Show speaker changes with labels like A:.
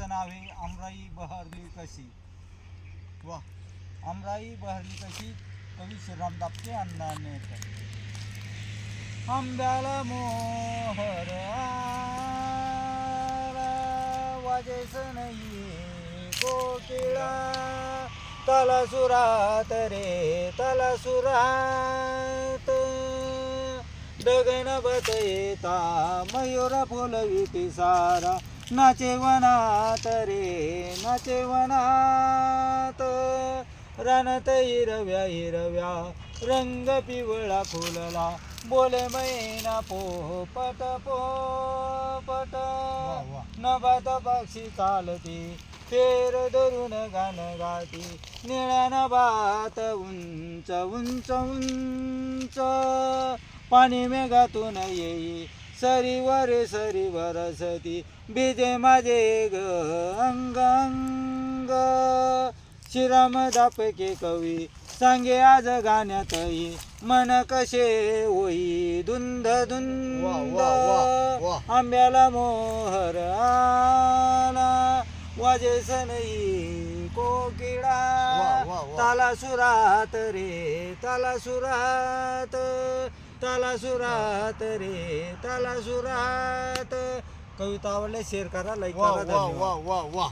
A: कवितेचं नाव आहे आमराई बहरली कशी.
B: वा
A: आमराई बहरली कशी? कवी श्रीराम दापके अण्णाने आंब्याला मोहर वाजेस नाही कोकिळा. तला सुरात रे तला सुरात डगन बत येता मयूर फुलवी पिसारा नाचे वनात रे नाचे वनात. रानात हिरव्या हिरव्या रंग पिवळा फुलला. बोले मैना पोपट पोपट
B: वा.
A: नभात पक्षी चालती फेर धरून गाण गाती. निळ्या नभात उंच उंच उंच. पाणी मेघातून येई सरीवर सरी बरसती बीजे माझे ग अंग अंग. श्रीराम दापके कवी सांगे आज गाण्यातही मन कसे होई. धुंद धुंद. आंब्याला मोहर आला. वाजेस नाही कोकिळा. ताला सुरात रे ताला सुरात ताला सुरात रे ताला सुरात कविता आवडल्या शेअर करा लाईक करा
B: वा
A: धन्यवाद.
B: वा वा वा.